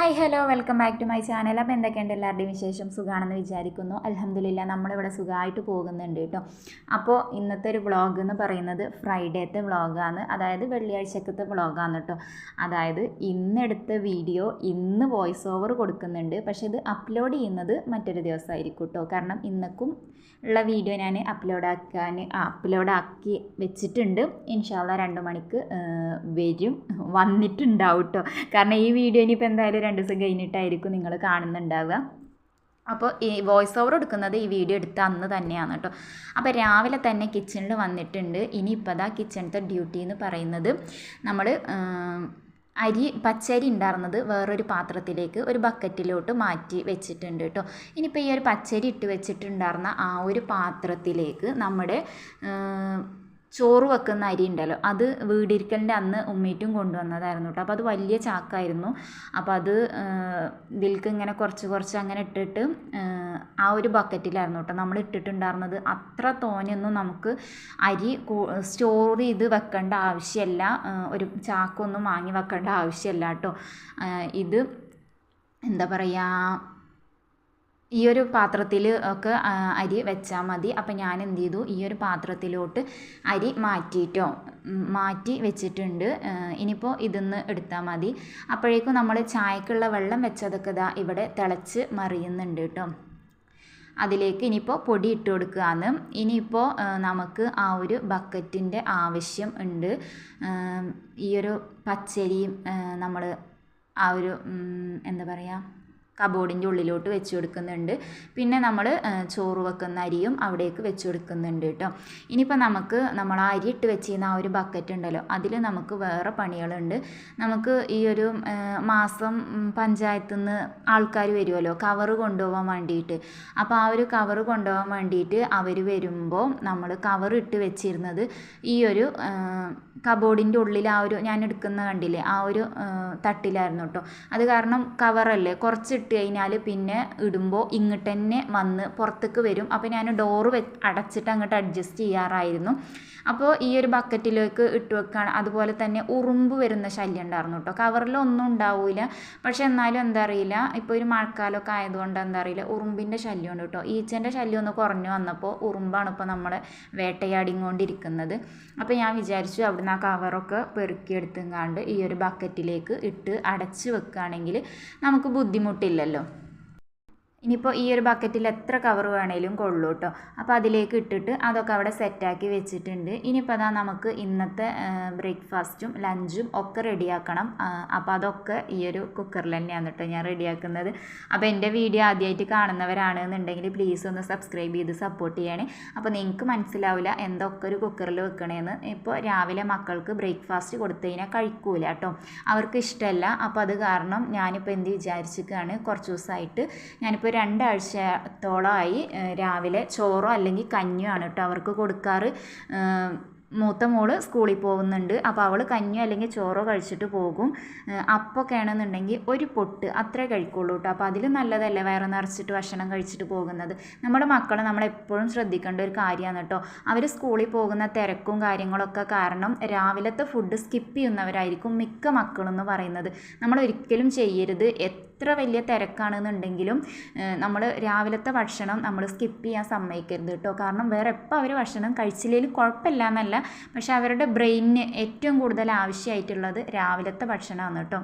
Hi hello welcome back to my channel അപ്പോൾ എന്തൊക്കെയുണ്ട് എല്ലാവരുടെയും വിശേഷം? സുഖമാണെന്ന് വിചാരിക്കുന്നു. അലഹമില്ല നമ്മളിവിടെ സുഖമായിട്ട് പോകുന്നുണ്ട് കേട്ടോ. അപ്പോൾ ഇന്നത്തെ ഒരു വ്ളോഗ് എന്ന് പറയുന്നത് ഫ്രൈഡേത്തെ വ്ളോഗാണ് അതായത് വെള്ളിയാഴ്ചക്കത്തെ വ്ളോഗാണ് കേട്ടോ. അതായത് ഇന്നെടുത്ത വീഡിയോ ഇന്ന് വോയിസ് ഓവർ കൊടുക്കുന്നുണ്ട്. പക്ഷേ ഇത് അപ്ലോഡ് ചെയ്യുന്നത് മറ്റൊരു ദിവസമായിരിക്കും കേട്ടോ. കാരണം ഇന്നക്കും ഉള്ള വീഡിയോ ഞാൻ അപ്ലോഡ് ആക്കാൻ അപ്ലോഡ് വെച്ചിട്ടുണ്ട്. ഇൻഷാല്ല രണ്ട് മണിക്ക് വരും. വന്നിട്ടുണ്ടാവും കേട്ടോ. കാരണം ഈ വീഡിയോ ഇനിയിപ്പോൾ എന്തായാലും രണ്ട് ദിവസം കഴിഞ്ഞിട്ടായിരിക്കും നിങ്ങൾ കാണുന്നുണ്ടാവുക. അപ്പോൾ ഈ വോയിസ് ഓവർ എടുക്കുന്നത് ഈ വീഡിയോ എടുത്ത അന്ന് തന്നെയാണ് കേട്ടോ. അപ്പോൾ രാവിലെ തന്നെ കിച്ചണിൽ വന്നിട്ടുണ്ട്. ഇനിയിപ്പോൾ അതാ കിച്ചണത്തെ ഡ്യൂട്ടി എന്ന് പറയുന്നത് നമ്മൾ അരി പച്ചരി ഉണ്ടായിരുന്നത് വേറൊരു പാത്രത്തിലേക്ക് ഒരു ബക്കറ്റിലോട്ട് മാറ്റി വെച്ചിട്ടുണ്ട് കേട്ടോ. ഇനിയിപ്പോൾ ഈ ഒരു പച്ചരി ഇട്ട് വെച്ചിട്ടുണ്ടായിരുന്ന ആ ഒരു പാത്രത്തിലേക്ക് നമ്മുടെ ചോറ് വെക്കുന്ന അരി ഉണ്ടല്ലോ അത് വീടിരിക്കലിന്റെ അന്ന് ഉമ്മീറ്റും കൊണ്ടുവന്നതായിരുന്നു കേട്ടോ. അപ്പോൾ അത് വലിയ ചാക്കായിരുന്നു. അപ്പോൾ അത് ഇതിൽക്ക് ഇങ്ങനെ കുറച്ച് കുറച്ച് അങ്ങനെ ഇട്ടിട്ട് ആ, ഒരു ബക്കറ്റിലായിരുന്നു കേട്ടോ നമ്മൾ ഇട്ടിട്ടുണ്ടായിരുന്നത്. അത്ര തോനെയൊന്നും നമുക്ക് അരി സ്റ്റോർ ചെയ്ത് വെക്കേണ്ട ആവശ്യമല്ല. ഒരു ചാക്കൊന്നും വാങ്ങി വെക്കേണ്ട ആവശ്യമില്ല കേട്ടോ. ഇത് എന്താ പറയുക ഈ ഒരു പാത്രത്തിൽ ഒക്കെ അരി വെച്ചാൽ മതി. അപ്പം ഞാൻ എന്ത് ചെയ്തു ഈ ഒരു പാത്രത്തിലോട്ട് അരി മാറ്റിയിട്ടോ? മാറ്റി വെച്ചിട്ടുണ്ട്. ഇനിയിപ്പോൾ ഇതിന്ന് എടുത്താൽ മതി. അപ്പോഴേക്കും നമ്മൾ ചായക്കുള്ള വെള്ളം വെച്ചതൊക്കെ ഇതാ ഇവിടെ തിളച്ച് മറിയുന്നുണ്ട് കേട്ടോ അതിലേക്ക് ഇനിയിപ്പോൾ പൊടി ഇട്ട് കൊടുക്കുകയാണ് ഇനിയിപ്പോൾ നമുക്ക് ആ ഒരു ബക്കറ്റിന്റെ ആവശ്യം ഉണ്ട്. ഈ ഒരു പച്ചരിയും നമ്മൾ ആ ഒരു എന്താ പറയുക കബോർഡിന്റെ ഉള്ളിലോട്ട് വെച്ച് കൊടുക്കുന്നുണ്ട്. പിന്നെ നമ്മൾ ചോറ് വെക്കുന്ന അരിയും അവിടേക്ക് വെച്ച് കൊടുക്കുന്നുണ്ട് കേട്ടോ. ഇനിയിപ്പോൾ നമുക്ക് നമ്മൾ ആ അരി ഇട്ട് വെച്ചിരുന്ന ആ ഒരു ബക്കറ്റ് ഉണ്ടല്ലോ അതിൽ നമുക്ക് വേറെ പണികളുണ്ട്. നമുക്ക് ഈ ഒരു മാസം പഞ്ചായത്തു നിന്ന് ആൾക്കാർ വരുമല്ലോ കവറ് കൊണ്ടുപോകാൻ വേണ്ടിയിട്ട്. അപ്പോൾ ആ ഒരു കവറ് കൊണ്ടുപോകാൻ വേണ്ടിയിട്ട് അവർ വരുമ്പോൾ നമ്മൾ കവർ ഇട്ട് വെച്ചിരുന്നത് ഈ ഒരു കബോർഡിന്റെ ഉള്ളിൽ ആ ഒരു ഞാൻ എടുക്കുന്ന കണ്ടില്ലേ ആ ഒരു തട്ടിലായിരുന്നു കേട്ടോ. അത് കാരണം കവറല്ലേ കുറച്ചിട്ട് കഴിഞ്ഞാൽ പിന്നെ ഇടുമ്പോൾ ഇങ്ങോട്ട് തന്നെ വന്ന് പുറത്തേക്ക് വരും. അപ്പോൾ ഞാൻ ഡോറ് വെ അടച്ചിട്ട് അങ്ങോട്ട് അഡ്ജസ്റ്റ് ചെയ്യാറായിരുന്നു. അപ്പോൾ ഈ ഒരു ബക്കറ്റിലേക്ക് ഇട്ട് വെക്കുകയാണ് അതുപോലെ തന്നെ ഉറുമ്പ് വരുന്ന ശല്യം ഉണ്ടായിരുന്നു കേട്ടോ കവറിലൊന്നും ഉണ്ടാവില്ല പക്ഷെ എന്നാലും എന്താ അറിയില്ല. ഇപ്പോൾ ഒരു മഴക്കാലമൊക്കെ ആയതുകൊണ്ട് എന്താ അറിയില്ല. ഉറുമ്പിന്റെ ശല്യമുണ്ട് കേട്ടോ ഈച്ചന്റെ ശല്യം ഒന്ന് കുറഞ്ഞു വന്നപ്പോൾ ഉറുമ്പാണ് ഇപ്പോൾ നമ്മളെ വേട്ടയാടിക്കൊണ്ടിരിക്കുന്നത് അപ്പോൾ ഞാൻ വിചാരിച്ചു അവിടുന്ന് ആ കവറൊക്കെ പെറുക്കിയെടുത്തുങ്ങാണ്ട് ഈ ഒരു ബക്കറ്റിലേക്ക് ഇട്ട് അടച്ച് വെക്കുകയാണെങ്കിൽ നമുക്ക് ബുദ്ധിമുട്ടില്ലല്ലോ ഇനിയിപ്പോൾ ഈ ഒരു ബക്കറ്റിൽ എത്ര കവർ വേണേലും കൊള്ളൂ കേട്ടോ അപ്പോൾ അതിലേക്ക് ഇട്ടിട്ട് അതൊക്കെ അവിടെ സെറ്റാക്കി വെച്ചിട്ടുണ്ട്. ഇനിയിപ്പോൾ അതാ നമുക്ക് ഇന്നത്തെ ബ്രേക്ക്ഫാസ്റ്റും ലഞ്ചും ഒക്കെ റെഡിയാക്കണം അപ്പോൾ അതൊക്കെ ഈ ഒരു കുക്കറിൽ തന്നെയാണ് കേട്ടോ ഞാൻ റെഡിയാക്കുന്നത് അപ്പോൾ എന്റെ വീഡിയോ ആദ്യമായിട്ട് കാണുന്നവരാണെന്നുണ്ടെങ്കിൽ പ്ലീസ് ഒന്ന് സബ്സ്ക്രൈബ് ചെയ്ത് സപ്പോർട്ട് ചെയ്യണേ. അപ്പോൾ നിങ്ങൾക്ക് മനസ്സിലാവില്ല എന്തൊക്കെ ഒരു കുക്കറിൽ വെക്കണേന്ന്. ഇപ്പോൾ രാവിലെ മക്കൾക്ക് ബ്രേക്ക്ഫാസ്റ്റ് കൊടുത്തു കഴിഞ്ഞാൽ കഴിക്കൂല കേട്ടോ അവർക്ക് ഇഷ്ടമല്ല അപ്പോൾ അത് കാരണം ഞാനിപ്പോൾ എന്ത് വിചാരിച്ചിട്ടാണ് കുറച്ച് ദിവസമായിട്ട് ഞാനിപ്പോൾ രണ്ടാഴ്ചത്തോളമായി ഏഹ്, രാവിലെ ചോറോ അല്ലെങ്കിൽ കഞ്ഞിയോ ആണ് കേട്ടോ അവർക്ക് കൊടുക്കാറ്. മൂത്ത മോൾ സ്കൂളിൽ പോകുന്നുണ്ട്. അപ്പോൾ അവൾ കഞ്ഞിയോ അല്ലെങ്കിൽ ചോറോ കഴിച്ചിട്ട് പോകും. അപ്പൊക്കെ ആണെന്നുണ്ടെങ്കിൽ ഒരു പൊട്ട് അത്രേ കഴിക്കുള്ളൂ കേട്ടോ. അപ്പോൾ അതിൽ നല്ലതല്ലേ വയറ് നിറച്ചിട്ട് ഭക്ഷണം കഴിച്ചിട്ട് പോകുന്നത്? നമ്മുടെ മക്കളെ നമ്മളെപ്പോഴും ശ്രദ്ധിക്കേണ്ട ഒരു കാര്യമാണ് കേട്ടോ. അവർ സ്കൂളിൽ പോകുന്ന തിരക്കും കാര്യങ്ങളൊക്കെ കാരണം രാവിലത്തെ ഫുഡ് സ്കിപ്പ് ചെയ്യുന്നവരായിരിക്കും മിക്ക മക്കളെന്ന് പറയുന്നത്. നമ്മൾ ഒരിക്കലും ചെയ്യരുത്. എത്ര വലിയ തിരക്കാണെന്നുണ്ടെങ്കിലും നമ്മൾ രാവിലത്തെ ഭക്ഷണം നമ്മൾ സ്കിപ്പ് ചെയ്യാൻ സമ്മതിക്കരുത് കേട്ടോ കാരണം വേറെ എപ്പോൾ അവർ ഭക്ഷണം കഴിച്ചില്ലെങ്കിൽ കുഴപ്പമില്ല എന്നല്ല പക്ഷേ അവരുടെ ബ്രെയിനിന് ഏറ്റവും കൂടുതൽ ആവശ്യമായിട്ടുള്ളത് രാവിലത്തെ ഭക്ഷണമാണ് കേട്ടോ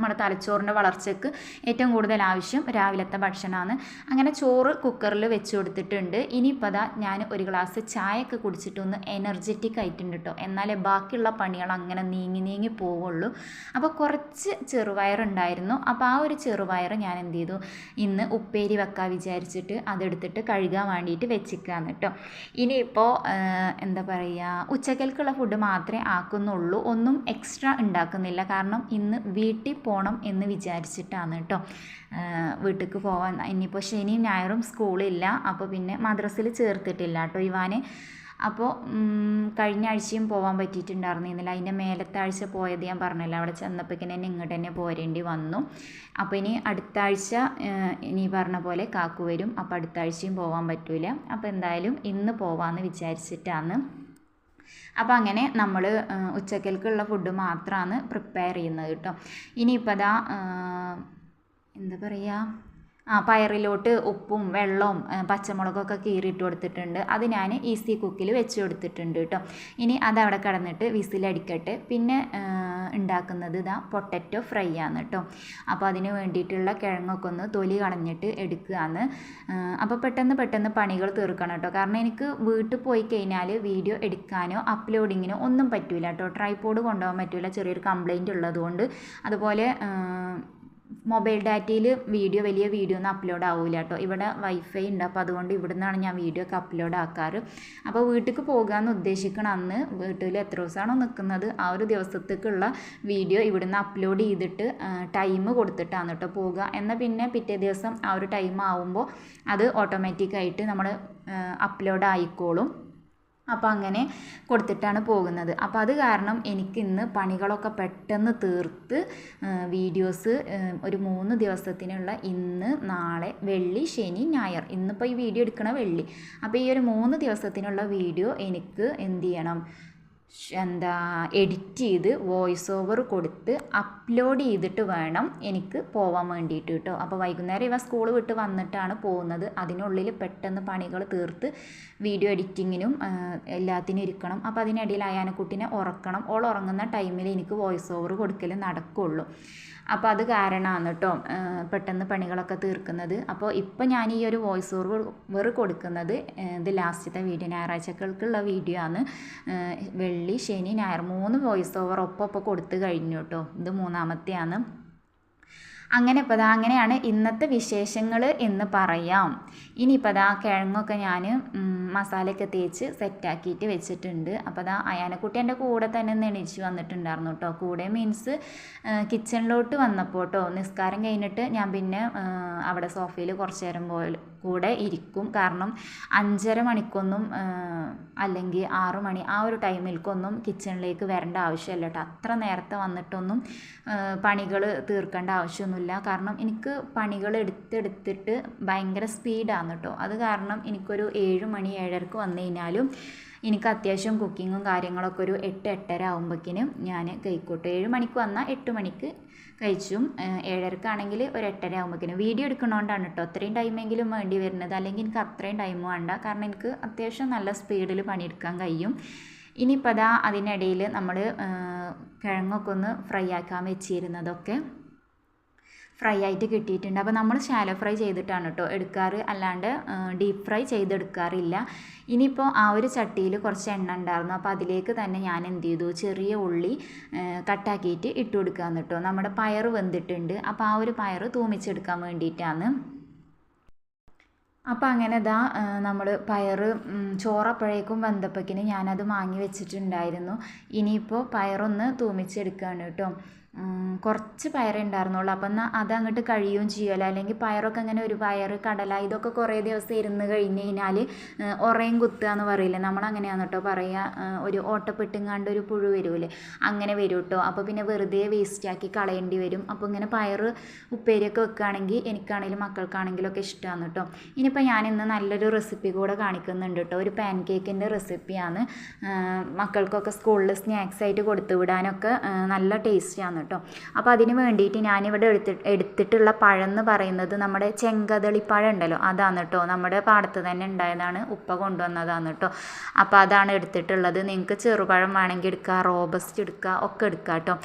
നമ്മുടെ തലച്ചോറിന്റെ വളർച്ചയ്ക്ക് ഏറ്റവും കൂടുതൽ ആവശ്യം രാവിലത്തെ ഭക്ഷണമാണ്. അങ്ങനെ ചോറ് കുക്കറിൽ വെച്ച് കൊടുത്തിട്ടുണ്ട്. ഇനിയിപ്പോൾ അതാ ഞാൻ ഒരു ഗ്ലാസ് ചായയൊക്കെ കുടിച്ചിട്ടൊന്ന് എനർജറ്റിക് ആയിട്ടുണ്ട് കേട്ടോ എന്നാലേ ബാക്കിയുള്ള പണികൾ അങ്ങനെ നീങ്ങി നീങ്ങി പോവുള്ളൂ. അപ്പോൾ കുറച്ച് ചെറുപയറുണ്ടായിരുന്നു അപ്പോൾ ആ ഒരു ചെറുപയർ ഞാൻ എന്ത് ചെയ്തു? ഇന്ന് ഉപ്പേരി വെക്കാൻ വിചാരിച്ചിട്ട് അതെടുത്തിട്ട് കഴുകാൻ വേണ്ടിയിട്ട് വെച്ചിക്കാന്ന് കേട്ടോ ഇനിയിപ്പോൾ എന്താ പറയുക ഉച്ചക്കൽക്കുള്ള ഫുഡ് മാത്രമേ ആക്കുന്നുള്ളൂ. ഒന്നും എക്സ്ട്രാ ഉണ്ടാക്കുന്നില്ല. കാരണം ഇന്ന് വീട്ടിൽ പോകണം എന്ന് വിചാരിച്ചിട്ടാണ് കേട്ടോ വീട്ടിലേക്ക് പോകാൻ ഇനിയിപ്പോൾ ശനിയും ഞായറും സ്കൂളില്ല. അപ്പോൾ പിന്നെ മദ്രസിൽ ചേർത്തിട്ടില്ല കേട്ടോ ഇവാന്. അപ്പോൾ കഴിഞ്ഞ ആഴ്ചയും പോകാൻ പറ്റിയിട്ടുണ്ടായിരുന്നില്ല അതിന്റെ മേലത്തെ ആഴ്ച പോയത് ഞാൻ പറഞ്ഞല്ലോ. അവിടെ ചെന്നപ്പോഴേക്കും തന്നെ ഇങ്ങോട്ട് തന്നെ പോരേണ്ടി വന്നു. അപ്പോൾ ഇനി അടുത്ത ആഴ്ച ഇനി പറഞ്ഞ പോലെ കാക്കു വരും. അപ്പോൾ അടുത്ത ആഴ്ചയും പോകാൻ പറ്റൂല. അപ്പോൾ എന്തായാലും ഇന്ന് പോവാമെന്ന് വിചാരിച്ചിട്ടാണ്. അപ്പോൾ അങ്ങനെ നമ്മൾ ഉച്ചക്കൽക്കുള്ള ഫുഡ് മാത്രമാണ് പ്രിപ്പയർ ചെയ്യുന്നത് കേട്ടോ. ഇനിയിപ്പോൾ അതാ എന്താ പറയുക പയറിലോട്ട് ഉപ്പും വെള്ളവും ആ, പച്ചമുളകൊക്കെ കീറിയിട്ട് കൊടുത്തിട്ടുണ്ട്. അത് ഞാൻ ഈസി കുക്കിൽ വെച്ച് കൊടുത്തിട്ടുണ്ട് കേട്ടോ. ഇനി അതവിടെ കിടന്നിട്ട് വിസിലടിക്കട്ടെ പിന്നെ ഉണ്ടാക്കുന്നത് ഇതാ പൊട്ടറ്റോ ഫ്രൈ ആണ് കേട്ടോ. അപ്പോൾ അതിന് വേണ്ടിയിട്ടുള്ള കിഴങ്ങൊക്കെ ഒന്ന് തൊലി കളഞ്ഞിട്ട് എടുക്കുകയാണ്. അപ്പോൾ പെട്ടെന്ന് പെട്ടെന്ന് പണികൾ തീർക്കണം കേട്ടോ. കാരണം എനിക്ക് വീട്ടിൽ പോയി കഴിഞ്ഞാൽ വീഡിയോ എടുക്കാനോ അപ്ലോഡിങ്ങിനോ ഒന്നും പറ്റില്ല കേട്ടോ. ട്രൈപോഡ് കൊണ്ടുപോകാൻ പറ്റില്ല ചെറിയൊരു കംപ്ലൈന്റ് ഉള്ളതുകൊണ്ട്. അതുപോലെ ആ, മൊബൈൽ ഡാറ്റയിൽ വീഡിയോ വലിയ വീഡിയോ ഒന്നും അപ്ലോഡ് ആവില്ല കേട്ടോ ഇവിടെ വൈഫൈ ഉണ്ട്. അപ്പോൾ അതുകൊണ്ട് ഇവിടെ നിന്നാണ് ഞാൻ വീഡിയോ ഒക്കെ അപ്ലോഡ് ആക്കാറ്. അപ്പോൾ വീട്ടിലേക്ക് പോകാമെന്ന് ഉദ്ദേശിക്കണ അന്ന് വീട്ടിൽ എത്ര ദിവസമാണോ നിൽക്കുന്നത് ആ ഒരു ദിവസത്തേക്കുള്ള വീഡിയോ ഇവിടുന്ന് അപ്ലോഡ് ചെയ്തിട്ട് ടൈം കൊടുത്തിട്ടാണ് കേട്ടോ പോകുക എന്നാൽ പിന്നെ പിറ്റേ ദിവസം ആ ഒരു ടൈം ആവുമ്പോൾ അത് ഓട്ടോമാറ്റിക്കായിട്ട് നമ്മൾ അപ്ലോഡ് ആയിക്കോളും. അപ്പോൾ അങ്ങനെ കൊടുത്തിട്ടാണ് പോകുന്നത്. അപ്പോൾ അത് കാരണം എനിക്ക് ഇന്ന് പണികളൊക്കെ പെട്ടെന്ന് തീർത്ത് വീഡിയോസ് ഒരു മൂന്ന് ദിവസത്തിനുള്ള ഇന്ന് നാളെ വെള്ളി ശനി ഞായർ. ഇന്നിപ്പോൾ ഈ വീഡിയോ എടുക്കണ വെള്ളി. അപ്പോൾ ഈ ഒരു മൂന്ന് ദിവസത്തിനുള്ള വീഡിയോ എനിക്ക് എന്ത് ചെയ്യണം? എന്താ എഡിറ്റ് ചെയ്ത് വോയിസ് ഓവർ കൊടുത്ത് അപ്ലോഡ് ചെയ്തിട്ട് വേണം എനിക്ക് പോവാൻ വേണ്ടിയിട്ട് കേട്ടോ അപ്പോൾ വൈകുന്നേരം ഇവ സ്കൂൾ വിട്ട് വന്നിട്ടാണ് പോകുന്നത്. അതിനുള്ളിൽ പെട്ടെന്ന് പണികൾ തീർത്ത് വീഡിയോ എഡിറ്റിങ്ങിനും എല്ലാത്തിനും ഇരിക്കണം. അപ്പോൾ അതിനിടയിൽ അയാനക്കുട്ടിനെ ഉറക്കണം. ഓൾ ഉറങ്ങുന്ന ടൈമിൽ എനിക്ക് വോയിസ് ഓവർ കൊടുക്കൽ നടക്കുള്ളൂ. അപ്പോൾ അത് കാരണമാണ് കേട്ടോ. പെട്ടെന്ന് പണികളൊക്കെ തീർക്കുന്നത്. അപ്പോൾ ഇപ്പോൾ ഞാൻ ഈ ഒരു വോയിസ് ഓവർ കൊടുക്കുന്നത് ഇത് ലാസ്റ്റത്തെ വീഡിയോ ഞായറാഴ്ചകൾക്കുള്ള വീഡിയോ ആണ്. വെള്ളി ശനി ഞായർ മൂന്ന് വോയിസ് ഓവർ ഒപ്പം ഒപ്പം കൊടുത്തു കഴിഞ്ഞു കേട്ടോ. ഇത് മൂന്നാമത്തെയാണ്. അങ്ങനെ ഇപ്പോൾ അതാ അങ്ങനെയാണ് ഇന്നത്തെ വിശേഷങ്ങൾ എന്ന് പറയാം. ഇനിയിപ്പോൾ അതാ കിഴങ്ങൊക്കെ ഞാൻ മസാലയൊക്കെ തേച്ച് സെറ്റാക്കിയിട്ട് വെച്ചിട്ടുണ്ട്. അപ്പോൾ അതാ അയാനക്കുട്ടി എന്റെ കൂടെ തന്നെ ഒന്ന് എണീച്ച് വന്നിട്ടുണ്ടായിരുന്നു കേട്ടോ. കൂടെ മീൻസ് കിച്ചണിലോട്ട് വന്നപ്പോൾ കേട്ടോ നിസ്കാരം കഴിഞ്ഞിട്ട് ഞാൻ പിന്നെ അവിടെ സോഫയിൽ കുറച്ച് നേരം പോയി കൂടെ ഇരിക്കും. കാരണം അഞ്ചര മണിക്കൊന്നും അല്ലെങ്കിൽ ആറ് മണി ആ ഒരു ടൈമിൽക്കൊന്നും കിച്ചണിലേക്ക് വരേണ്ട ആവശ്യമില്ല കേട്ടോ. അത്ര നേരത്തെ വന്നിട്ടൊന്നും പണികൾ തീർക്കേണ്ട ആവശ്യമൊന്നുമില്ല. കാരണം എനിക്ക് പണികൾ എടുത്തെടുത്തിട്ട് ഭയങ്കര സ്പീഡാണ് കേട്ടോ. അത് കാരണം എനിക്കൊരു ഏഴ് മണി ഏഴരക്ക് വന്നു കഴിഞ്ഞാലും എനിക്ക് അത്യാവശ്യം കുക്കിങ്ങും കാര്യങ്ങളൊക്കെ ഒരു എട്ട് എട്ടര ആകുമ്പോഴേക്കിനും ഞാൻ കഴിക്കോട്ടെ ഏഴ് മണിക്ക് വന്നാൽ എട്ട് മണിക്ക് കഴിച്ചും ഏഴരക്കാണെങ്കിൽ ഒരു എട്ടര ആകുമ്പോഴേക്കിനും വീഡിയോ എടുക്കണോണ്ടാണ് കേട്ടോ അത്രയും ടൈമെങ്കിലും വേണ്ടി വരുന്നത്. അല്ലെങ്കിൽ എനിക്ക് അത്രയും ടൈം വേണ്ട. കാരണം എനിക്ക് അത്യാവശ്യം നല്ല സ്പീഡിൽ പണിയെടുക്കാൻ കഴിയും. ഇനിയിപ്പോൾ അതാ അതിനിടയിൽ നമ്മൾ കിഴങ്ങൊക്കെ ഒന്ന് ഫ്രൈ ആക്കാൻ വെച്ചിരുന്നതൊക്കെ. ഫ്രൈ ആയിട്ട് കിട്ടിയിട്ടുണ്ട്. അപ്പോൾ നമ്മൾ ഷാലോ ഫ്രൈ ചെയ്തിട്ടാണ് കേട്ടോ എടുക്കാറ്. അല്ലാണ്ട് ഡീപ്പ് ഫ്രൈ ചെയ്തെടുക്കാറില്ല. ഇനിയിപ്പോൾ ആ ഒരു ചട്ടിയിൽ കുറച്ച് എണ്ണ ഉണ്ടായിരുന്നു. അപ്പോൾ അതിലേക്ക് തന്നെ ഞാൻ എന്ത് ചെയ്തു? ചെറിയ ഉള്ളി കട്ടാക്കിയിട്ട് ഇട്ട് കൊടുക്കാമെന്ന് കേട്ടോ. നമ്മുടെ പയർ വെന്തിട്ടുണ്ട്. അപ്പോൾ ആ ഒരു പയർ തൂമിച്ചെടുക്കാൻ വേണ്ടിയിട്ടാണ്. അപ്പം അങ്ങനെ ഇതാ നമ്മൾ പയർ ചോറപ്പോഴേക്കും വെന്തപ്പോഴേക്കിന് ഞാനത് വാങ്ങി വെച്ചിട്ടുണ്ടായിരുന്നു. ഇനിയിപ്പോൾ പയറൊന്ന് തൂമിച്ചെടുക്കുകയാണ് കേട്ടോ. കുറച്ച് പയറേ ഉണ്ടായിരുന്നുള്ളൂ. അപ്പം എന്നാൽ അത് അങ്ങോട്ട് കഴിയുകയും ചെയ്യുമല്ലോ അല്ലെങ്കിൽ പയറൊക്കെ അങ്ങനെ ഒരു പയർ കടല ഇതൊക്കെ കുറേ ദിവസം ഇരുന്ന് കഴിഞ്ഞ് കഴിഞ്ഞാൽ ഉറയും കുത്തുക എന്ന് പറയില്ലേ? നമ്മൾ അങ്ങനെയാണ് കേട്ടോ പറയുക ഒരു ഓട്ടപ്പെട്ടുങ്ങാണ്ട് ഒരു പുഴു വരുമല്ലേ അങ്ങനെ വരും കേട്ടോ അപ്പോൾ പിന്നെ വെറുതെ വേസ്റ്റാക്കി കളയേണ്ടി വരും. അപ്പോൾ ഇങ്ങനെ പയർ ഉപ്പേരിയൊക്കെ വെക്കുകയാണെങ്കിൽ എനിക്കാണെങ്കിലും മക്കൾക്കാണെങ്കിലും ഒക്കെ ഇഷ്ടമാണ് കേട്ടോ ഇനിയിപ്പോൾ ഞാൻ ഇന്ന് നല്ലൊരു റെസിപ്പി കൂടെ കാണിക്കുന്നുണ്ട് കേട്ടോ ഒരു പാൻ കേക്കിന്റെ റെസിപ്പിയാണ് മക്കൾക്കൊക്കെ സ്കൂളിൽ സ്നാക്സ് ആയിട്ട് കൊടുത്തു വിടാനൊക്കെ നല്ല ടേസ്റ്റിയാണ് കേട്ടോ. അപ്പോൾ അതിന് വേണ്ടിയിട്ട് ഞാനിവിടെ എടുത്തി എടുത്തിട്ടുള്ള പഴം എന്ന് പറയുന്നത് നമ്മുടെ ചെങ്കതളിപ്പഴം ഉണ്ടല്ലോ അതാണ് കേട്ടോ നമ്മുടെ പാടത്ത് തന്നെ ഉണ്ടായതാണ് ഉപ്പ കൊണ്ടുവന്നതാണ് കേട്ടോ അപ്പോൾ അതാണ് എടുത്തിട്ടുള്ളത്. നിങ്ങൾക്ക് ചെറുപഴം വേണമെങ്കിൽ എടുക്കുക റോബസ്റ്റ് എടുക്കുക ഒക്കെ എടുക്കുക കേട്ടോ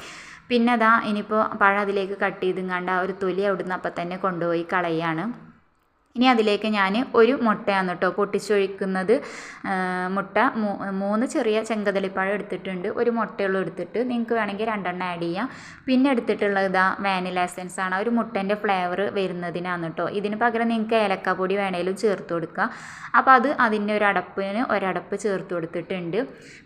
പിന്നെ അതാ ഇനിയിപ്പോൾ പഴം അതിലേക്ക് കട്ട് ചെയ്തുങ്ങാണ്ട് ആ ഒരു തൊലി അവിടുന്ന് അപ്പം തന്നെ കൊണ്ടുപോയി കളയാണ്. ഇനി അതിലേക്ക് ഞാൻ ഒരു മുട്ടയാണ് കേട്ടോ പൊട്ടിച്ചൊഴിക്കുന്നത്. മുട്ട മൂന്ന് ചെറിയ ചെങ്കതളിപ്പഴം എടുത്തിട്ടുണ്ട്. ഒരു മുട്ടയുള്ള എടുത്തിട്ട് നിങ്ങൾക്ക് വേണമെങ്കിൽ രണ്ടെണ്ണം ആഡ് ചെയ്യാം. പിന്നെ എടുത്തിട്ടുള്ളത് ഇതാ വാനില എസൻസ് ആണ്. ഒരു മുട്ടേന്റെ ഫ്ലേവർ വരുന്നതിനാണ് കേട്ടോ ഇതിന് പകരം നിങ്ങൾക്ക് ഏലക്കപ്പൊടി വേണേലും ചേർത്ത് കൊടുക്കാം. അപ്പോൾ അത് അതിന്റെ ഒരു അടപ്പിന് ഒരടപ്പ് ചേർത്ത് കൊടുത്തിട്ടുണ്ട്.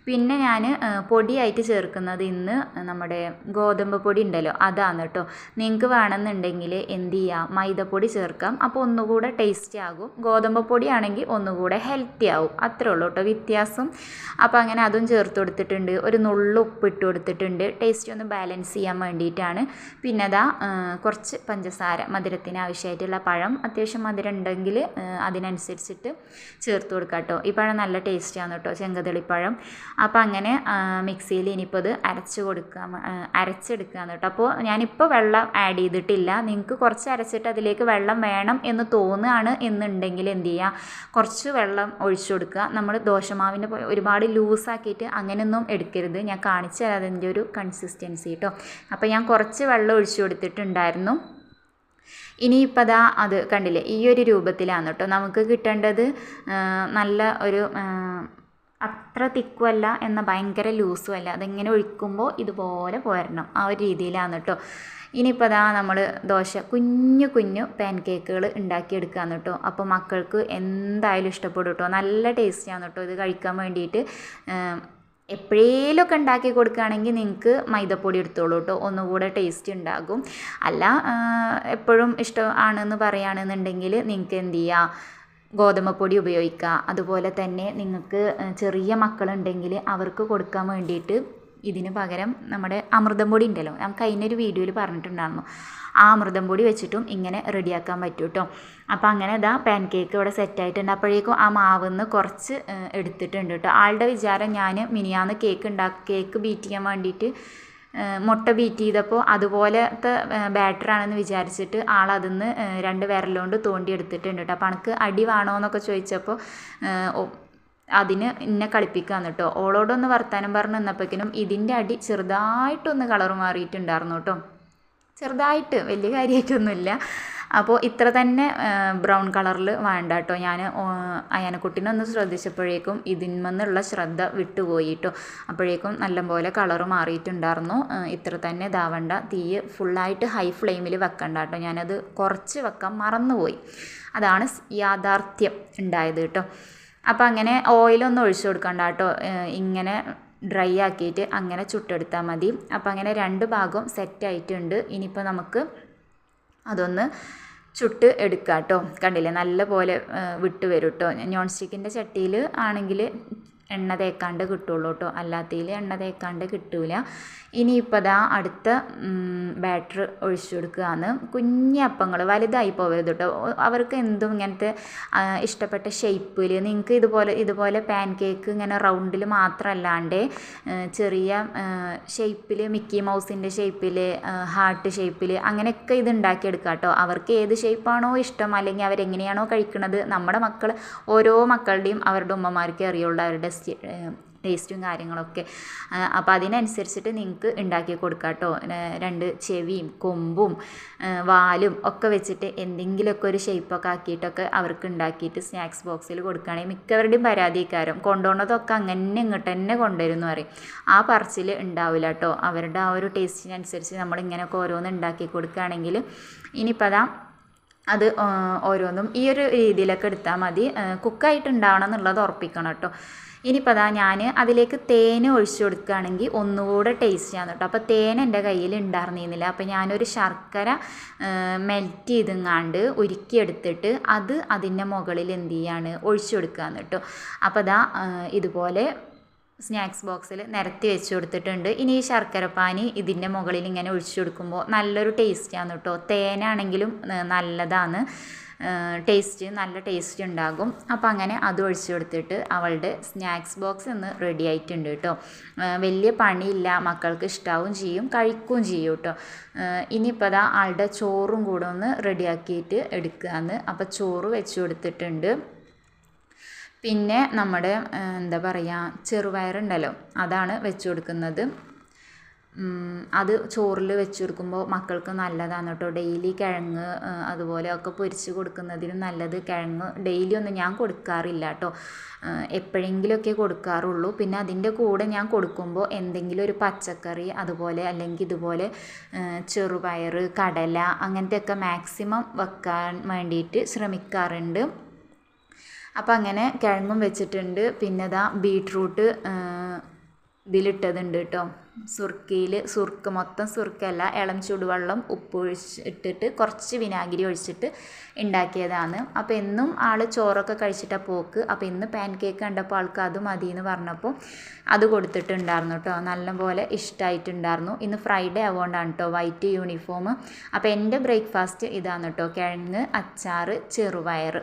പിന്നെ ഞാൻ പൊടിയായിട്ട് ചേർക്കുന്നത് ഇന്ന് നമ്മുടെ ഗോതമ്പ് പൊടി ഉണ്ടല്ലോ അതാണ് കേട്ടോ നിങ്ങൾക്ക് വേണമെന്നുണ്ടെങ്കിൽ എന്ത് ചെയ്യാം? മൈദപ്പൊടി ചേർക്കാം. അപ്പോൾ ഒന്നുകൂടെ ടേസ്റ്റി ആകും. ഗോതമ്പ് പൊടിയാണെങ്കിൽ ഒന്നുകൂടെ ഹെൽത്തി ആവും. അത്രേ ഉള്ളൂ കേട്ടോ വ്യത്യാസം. അപ്പോൾ അങ്ങനെ അതും ചേർത്ത് കൊടുത്തിട്ടുണ്ട്. ഒരു നുള്ളു ഉപ്പ് ഇട്ട് കൊടുത്തിട്ടുണ്ട്. ടേസ്റ്റ് ഒന്ന് ബാലൻസ് ചെയ്യാൻ വേണ്ടിയിട്ടാണ്. പിന്നെ അതാ കുറച്ച് പഞ്ചസാര മധുരത്തിന് ആവശ്യമായിട്ടുള്ള പഴം. അത്യാവശ്യം മധുരം ഉണ്ടെങ്കിൽ അതിനനുസരിച്ചിട്ട് ചേർത്ത് കൊടുക്കാം കേട്ടോ ഈ പഴം നല്ല ടേസ്റ്റിയാണ് കേട്ടോ ചെങ്കതളിപ്പഴം അപ്പോൾ അങ്ങനെ മിക്സിയിൽ ഇനിയിപ്പോൾ അത് അരച്ച് കൊടുക്കാം അരച്ചെടുക്കുകയാണ് കേട്ടോ അപ്പോൾ ഞാനിപ്പോൾ വെള്ളം ആഡ് ചെയ്തിട്ടില്ല. നിങ്ങൾക്ക് കുറച്ച് അരച്ചിട്ട് അതിലേക്ക് വെള്ളം വേണം എന്ന് തോന്നുകയാണ് എന്നുണ്ടെങ്കിൽ എന്ത് ചെയ്യുക? കുറച്ച് വെള്ളം ഒഴിച്ചു കൊടുക്കുക. നമ്മൾ ദോശമാവിന്റെ ഒരുപാട് ലൂസാക്കിയിട്ട് അങ്ങനെയൊന്നും എടുക്കരുത്. ഞാൻ കാണിച്ചു തരാം അതിന്റെ ഒരു കൺസിസ്റ്റൻസി കേട്ടോ അപ്പോൾ ഞാൻ കുറച്ച് വെള്ളം ഒഴിച്ചു കൊടുത്തിട്ടുണ്ടായിരുന്നു. ഇനിയിപ്പോൾ അതാ അത് കണ്ടില്ലേ? ഈ ഒരു രൂപത്തിലാണ് കേട്ടോ നമുക്ക് കിട്ടേണ്ടത് നല്ല ഒരു അത്ര തിക്കുമല്ല എന്നാൽ ഭയങ്കര ലൂസും അല്ല അതിങ്ങനെ ഒഴിക്കുമ്പോൾ ഇതുപോലെ പോരണം. ആ ഒരു രീതിയിലാണ് കേട്ടോ ഇനിയിപ്പോൾ അതാ നമ്മൾ ദോശ കുഞ്ഞു കുഞ്ഞു പാൻ കേക്കുകൾ ഉണ്ടാക്കിയെടുക്കുകയാണ് കേട്ടോ അപ്പോൾ മക്കൾക്ക് എന്തായാലും ഇഷ്ടപ്പെടും കേട്ടോ നല്ല ടേസ്റ്റിയാണ് കേട്ടോ ഇത് കഴിക്കാൻ വേണ്ടിയിട്ട്. എപ്പോഴേലൊക്കെ ഉണ്ടാക്കി കൊടുക്കുകയാണെങ്കിൽ നിങ്ങൾക്ക് മൈദപ്പൊടി എടുത്തോളൂ കേട്ടോ ഒന്നുകൂടെ ടേസ്റ്റ് ഉണ്ടാകും. അല്ല എപ്പോഴും ഇഷ്ടം ആണെന്ന് പറയുകയാണെന്നുണ്ടെങ്കിൽ നിങ്ങൾക്ക് എന്ത് ചെയ്യുക ഗോതമ്പ് പൊടി ഉപയോഗിക്കുക. അതുപോലെ തന്നെ നിങ്ങൾക്ക് ചെറിയ മക്കളുണ്ടെങ്കിൽ അവർക്ക് കൊടുക്കാൻ വേണ്ടിയിട്ട് ഇതിന് പകരം നമ്മുടെ അമൃതം പൊടി ഉണ്ടല്ലോ നമുക്ക് അതിനൊരു വീഡിയോയിൽ പറഞ്ഞിട്ടുണ്ടായിരുന്നു. ആ അമൃതം പൊടി വെച്ചിട്ടും ഇങ്ങനെ റെഡിയാക്കാൻ പറ്റും കേട്ടോ അപ്പോൾ അങ്ങനെ ഇതാ പാൻ കേക്ക് ഇവിടെ സെറ്റായിട്ടുണ്ട്. അപ്പോഴേക്കും ആ മാവിന്ന് കുറച്ച് എടുത്തിട്ടുണ്ട് കേട്ടോ ആളുടെ വിചാരം ഞാൻ മിനിയാന്ന് കേക്ക് ഉണ്ടാക്കി കേക്ക് ബീറ്റ് ചെയ്യാൻ വേണ്ടിയിട്ട് മുട്ട ബീറ്റ് ചെയ്തപ്പോൾ അതുപോലത്തെ ബാറ്ററാണെന്ന് വിചാരിച്ചിട്ട് ആൾ അതിന്ന് രണ്ട് വിരലുകൊണ്ട് തോണ്ടി എടുത്തിട്ടുണ്ട് കേട്ടോ അപ്പോൾ എനിക്ക് അടി വേണോ എന്നൊക്കെ ചോദിച്ചപ്പോൾ അതിന് എന്നെ കളിപ്പിക്കാന്ന് കേട്ടോ ഓളോടൊന്ന് വർത്താനം പറഞ്ഞ് നിന്നപ്പോഴേക്കിനും ഇതിന്റെ അടി ചെറുതായിട്ടൊന്ന് കളർ മാറിയിട്ടുണ്ടായിരുന്നു കേട്ടോ ചെറുതായിട്ട് വലിയ കാര്യമായിട്ടൊന്നുമില്ല അപ്പോൾ ഇത്ര തന്നെ ബ്രൗൺ കളറിൽ വേണ്ട കേട്ടോ ഞാൻ അയാനക്കുട്ടീനെ ഒന്ന് ശ്രദ്ധിച്ചപ്പോഴേക്കും ഇതിന്മെന്നുള്ള ശ്രദ്ധ വിട്ടുപോയി കേട്ടോ അപ്പോഴേക്കും നല്ലപോലെ കളർ മാറിയിട്ടുണ്ടായിരുന്നു. ഇത്ര തന്നെ ഇതാവണ്ട. തീ ഫുള്ളായിട്ട് ഹൈ ഫ്ലെയിമിൽ വെക്കണ്ട കേട്ടോ ഞാനത് കുറച്ച് വെക്കാൻ മറന്നുപോയി. അതാണ് യാഥാർത്ഥ്യം ഉണ്ടായത് കേട്ടോ. അപ്പോൾ അങ്ങനെ ഓയിലൊന്നും ഒഴിച്ചു കൊടുക്കണ്ട കേട്ടോ ഇങ്ങനെ ഡ്രൈ ആക്കിയിട്ട് അങ്ങനെ ചുട്ടെടുത്താൽ മതി. അപ്പോൾ അങ്ങനെ രണ്ട് ഭാഗവും സെറ്റ് ആയിട്ടുണ്ട്. ഇനിയിപ്പോൾ നമുക്ക് അതൊന്ന് ചുട്ട് എടുക്കുക കേട്ടോ കണ്ടില്ലേ? നല്ലപോലെ വിട്ട് വരും കേട്ടോ നോൺ സ്റ്റിക്കിന്റെ ചട്ടിയിൽ ആണെങ്കിൽ എണ്ണ തേക്കാണ്ട് കിട്ടുള്ളൂ കേട്ടോ അല്ലാത്തതിൽ എണ്ണ തേക്കാണ്ട് കിട്ടൂല. ഇനിയിപ്പോൾ ദാ അടുത്ത ബാറ്റർ ഒഴിച്ചു കൊടുക്കുകയാണ്. കുഞ്ഞപ്പങ്ങൾ വലുതായി പോകരുത് കേട്ടോ അവർക്ക് എന്തും ഇങ്ങനത്തെ ഇഷ്ടപ്പെട്ട ഷേപ്പിൽ നിങ്ങൾക്ക് ഇതുപോലെ ഇതുപോലെ പാൻ കേക്ക് ഇങ്ങനെ റൗണ്ടിൽ മാത്രമല്ലാണ്ട് ചെറിയ ഷേപ്പിൽ മിക്കി മൗസിന്റെ ഷേപ്പിൽ ഹാർട്ട് ഷേപ്പിൽ അങ്ങനെയൊക്കെ ഇത് ഉണ്ടാക്കിയെടുക്കുക കേട്ടോ അവർക്ക് ഏത് ഷേപ്പാണോ ഇഷ്ടം അല്ലെങ്കിൽ അവരെങ്ങനെയാണോ കഴിക്കുന്നത് നമ്മുടെ മക്കൾ ഓരോ മക്കളുടെയും അവരുടെ ഉമ്മമാർക്ക് അറിയുള്ളൂ അവരുടെ ടേസ്റ്റും കാര്യങ്ങളൊക്കെ. അപ്പോൾ അതിനനുസരിച്ചിട്ട് നിങ്ങൾക്ക് ഉണ്ടാക്കി കൊടുക്കാം കേട്ടോ രണ്ട് ചെവിയും കൊമ്പും വാലും ഒക്കെ വെച്ചിട്ട് എന്തെങ്കിലുമൊക്കെ ഒരു ഷേപ്പൊക്കെ ആക്കിയിട്ടൊക്കെ അവർക്ക് ഉണ്ടാക്കിയിട്ട് സ്നാക്സ് ബോക്സിൽ കൊടുക്കുകയാണെങ്കിൽ മിക്കവരുടെയും പരാതിക്കാരം കൊണ്ടുപോകുന്നതൊക്കെ അങ്ങനെ ഇങ്ങോട്ട് തന്നെ കൊണ്ടുവരുമെന്ന് പറയും. ആ പറച്ചിൽ ഉണ്ടാവില്ല കേട്ടോ അവരുടെ ആ ഒരു ടേസ്റ്റിനനുസരിച്ച് നമ്മളിങ്ങനെയൊക്കെ ഓരോന്ന് ഉണ്ടാക്കി കൊടുക്കുകയാണെങ്കിൽ ഇനിയിപ്പോൾ അതാ അത് ഓരോന്നും ഈ ഒരു രീതിയിലൊക്കെ എടുത്താൽ മതി. കുക്കായിട്ട് ഉണ്ടാവണം എന്നുള്ളത് ഉറപ്പിക്കണം കേട്ടോ ഇനിയിപ്പോൾ അതാ ഞാൻ അതിലേക്ക് തേൻ ഒഴിച്ചു കൊടുക്കുകയാണെങ്കിൽ ഒന്നുകൂടെ ടേസ്റ്റിയാണ് കേട്ടോ. അപ്പോൾ തേൻ എന്റെ കയ്യിൽ ഉണ്ടായിരുന്നില്ല അപ്പോൾ ഞാനൊരു ശർക്കര മെൽറ്റ് ചെയ്തെങ്ങാണ്ട് ഉരുക്കിയെടുത്തിട്ട് അത് അതിന്റെ മുകളിൽ എന്ത് ചെയ്യാണ്? ഒഴിച്ചു കൊടുക്കുകയെന്ന് കേട്ടോ. അപ്പോൾ അതാ ഇതുപോലെ സ്നാക്സ് ബോക്സിൽ നിരത്തി വെച്ച് കൊടുത്തിട്ടുണ്ട്. ഇനി ഈ ശർക്കരപ്പാനി ഇതിന്റെ മുകളിൽ ഇങ്ങനെ ഒഴിച്ചു കൊടുക്കുമ്പോൾ നല്ലൊരു ടേസ്റ്റാണ് കേട്ടോ. തേനാണെങ്കിലും നല്ലതാണ്. ടേസ്റ്റ് നല്ല ടേസ്റ്റ് ഉണ്ടാകും. അപ്പോൾ അങ്ങനെ അത് ഒഴിച്ചു കൊടുത്തിട്ട് അവളുടെ സ്നാക്സ് ബോക്സ് ഒന്ന് റെഡി ആയിട്ടുണ്ട് കേട്ടോ. വലിയ പണിയില്ല. മക്കൾക്ക് ഇഷ്ടാവും ചെയ്യും കഴിക്കുകയും ചെയ്യും കേട്ടോ. ഇനിയിപ്പോൾ അതാ ആളുടെ ചോറും കൂടെ ഒന്ന് റെഡിയാക്കിയിട്ട് എടുക്കുകയെന്ന് അപ്പോൾ ചോറ് വെച്ച് കൊടുത്തിട്ടുണ്ട്. പിന്നെ നമ്മുടെ എന്താ പറയുക ചെറുപയറുണ്ടല്ലോ അതാണ് വെച്ച് കൊടുക്കുന്നത്. അത് ചോറിൽ വെച്ച് കൊടുക്കുമ്പോൾ മക്കൾക്ക് നല്ലതാണ് കേട്ടോ. ഡെയിലി കിഴങ്ങ് അതുപോലെ ഒക്കെ പൊരിച്ച് കൊടുക്കുന്നതിനും നല്ലത് കിഴങ്ങ്. ഡെയിലി ഒന്നും ഞാൻ കൊടുക്കാറില്ല കേട്ടോ. എപ്പോഴെങ്കിലുമൊക്കെ കൊടുക്കാറുള്ളൂ. പിന്നെ അതിന്റെ കൂടെ ഞാൻ കൊടുക്കുമ്പോൾ എന്തെങ്കിലും ഒരു പച്ചക്കറി അതുപോലെ അല്ലെങ്കിൽ ഇതുപോലെ ചെറുപയർ കടല അങ്ങനത്തെയൊക്കെ മാക്സിമം വെക്കാൻ വേണ്ടിയിട്ട് ശ്രമിക്കാറുണ്ട്. അപ്പോൾ അങ്ങനെ കിഴങ്ങും വെച്ചിട്ടുണ്ട്. പിന്നെ ഇതാ ബീട്രൂട്ട് ഇതിലിട്ടതുണ്ട് കേട്ടോ. സുർക്കയിൽ സുർക്ക് മൊത്തം സുർക്കല്ല. ഇളം ചൂടുവെള്ളം ഉപ്പ് ഒഴിച്ചിട്ടിട്ട് കുറച്ച് വിനാഗിരി ഒഴിച്ചിട്ട് ഉണ്ടാക്കിയതാണ് അപ്പോൾ എന്നും ആൾ ചോറൊക്കെ കഴിച്ചിട്ടാണ് പോക്ക്. അപ്പോൾ ഇന്ന് പാൻ കേക്ക് കണ്ടപ്പോൾ ആൾക്ക് അത് മതി എന്ന് പറഞ്ഞപ്പോൾ അത് കൊടുത്തിട്ടുണ്ടായിരുന്നു കേട്ടോ. നല്ലപോലെ ഇഷ്ടമായിട്ടുണ്ടായിരുന്നു ഇന്ന് ഫ്രൈഡേ ആവുകൊണ്ടാണ് കേട്ടോ വൈറ്റ് യൂണിഫോം. അപ്പോൾ എന്റെ ബ്രേക്ക്ഫാസ്റ്റ് ഇതാണ് കേട്ടോ കിഴങ്ങ് അച്ചാറ് ചെറുപയർ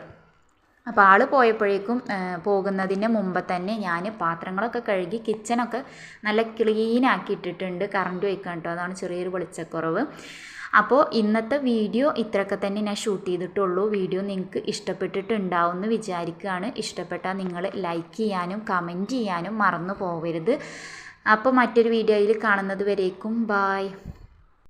അപ്പോൾ ആൾ പോയപ്പോഴേക്കും പോകുന്നതിന് മുമ്പ് തന്നെ ഞാൻ പാത്രങ്ങളൊക്കെ കഴുകി കിച്ചണൊക്കെ നല്ല ക്ലീൻ ആക്കി ഇട്ടിട്ടുണ്ട് കറണ്ട് വയ്ക്കാൻ കേട്ടോ അതാണ് ചെറിയൊരു വെളിച്ചക്കുറവ്. അപ്പോൾ ഇന്നത്തെ വീഡിയോ ഇത്രയൊക്കെ തന്നെ ഞാൻ ഷൂട്ട് ചെയ്തിട്ടുള്ളൂ. വീഡിയോ നിങ്ങൾക്ക് ഇഷ്ടപ്പെട്ടിട്ടുണ്ടാവും എന്ന് വിചാരിക്കുകയാണ്. ഇഷ്ടപ്പെട്ടാൽ നിങ്ങൾ ലൈക്ക് ചെയ്യാനും കമന്റ് ചെയ്യാനും മറന്നു പോകരുത് അപ്പോൾ മറ്റൊരു വീഡിയോയിൽ കാണുന്നത് വരേക്കും. ബായ്